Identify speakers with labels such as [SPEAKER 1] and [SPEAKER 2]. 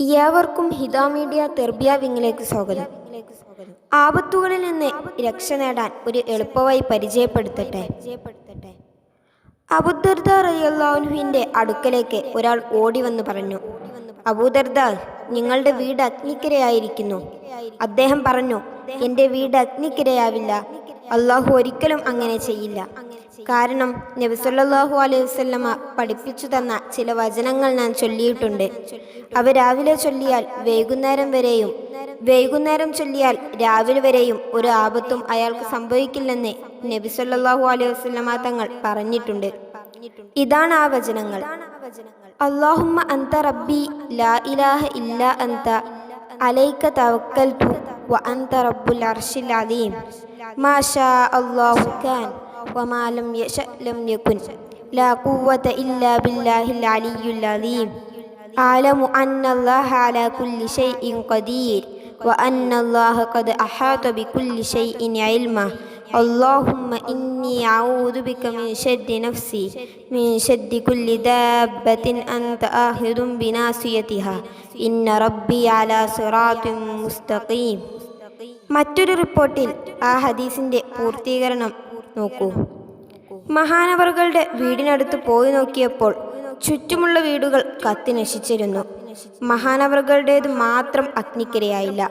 [SPEAKER 1] ഏവർക്കും ഹിത മീഡിയ തെർബിയ വിങ്ങിലേക്ക് സ്വാഗതം. ആപത്തുകളിൽ നിന്ന് രക്ഷ നേടാൻ ഒരു എളുപ്പമായി പരിചയപ്പെടുത്തട്ടെ. അബുദർദ റയ്യല്ലാഹുവിന്റെ അടുക്കലേക്ക് ഒരാൾ ഓടി വന്ന് പറഞ്ഞു അബൂദർദ നിങ്ങളുടെ വീട് അഗ്നിക്കിരയായിരിക്കുന്നു. അദ്ദേഹം പറഞ്ഞു എന്റെ വീട് അഗ്നിക്കിരയാവില്ല. അള്ളാഹു ഒരിക്കലും അങ്ങനെ ചെയ്യില്ല. കാരണം നബിസല്ലാഹു അലൈഹി വസല്ലമ പഠിപ്പിച്ചു തന്ന ചില വചനങ്ങൾ ഞാൻ ചൊല്ലിയിട്ടുണ്ട്. അവ രാവിലെ ചൊല്ലിയാൽ വൈകുന്നേരം വരെയും വൈകുന്നേരം ചൊല്ലിയാൽ രാവിലെ വരെയും ഒരു ആപത്തും അയാൾക്ക് സംഭവിക്കില്ലെന്ന് നബി സല്ലല്ലാഹു അലൈഹി വസല്ലമ തങ്ങൾ പറഞ്ഞിട്ടുണ്ട്. ഇതാണ് ആ വചനങ്ങൾ. അള്ളാഹുമ്മ അന്ത റബ്ബി ലാ ഇലാഹ ഇല്ല അന്ത അലൈക്ക തവക്കൽതു വ അന്ത റബ്ബുൽ അർശിൽ അലീം മാഷാ അല്ലാഹു കാൻ വമാ ലം യശ ലം യകുൻ ലാ ഖുവത ഇല്ലാ ബില്ലാഹിൽ അലിയ്യുൽ അലീം أعلم أن الله على كل شيء قدير وأن الله قد أحاط بكل شيء علما اللهم إني أعوذ بك من شد نفسي من شد كل دابة أنت آخذ بناصيتها إن ربي على صراط مستقيم മറ്റൊരു റിപ്പോർട്ടിൽ ആ ഹദീസിന്റെ പൂർത്തീകരണം നോക്കൂ. മഹാനവറുകളുടെ വീടിനടുത്ത് പോയി നോക്കിയപ്പോൾ ചുറ്റുമുള്ള വീടുകൾ കത്തി നശിച്ചിരുന്നു. മഹാനവറുകളുടേത് മാത്രം അഗ്നിക്കിരയായില്ല.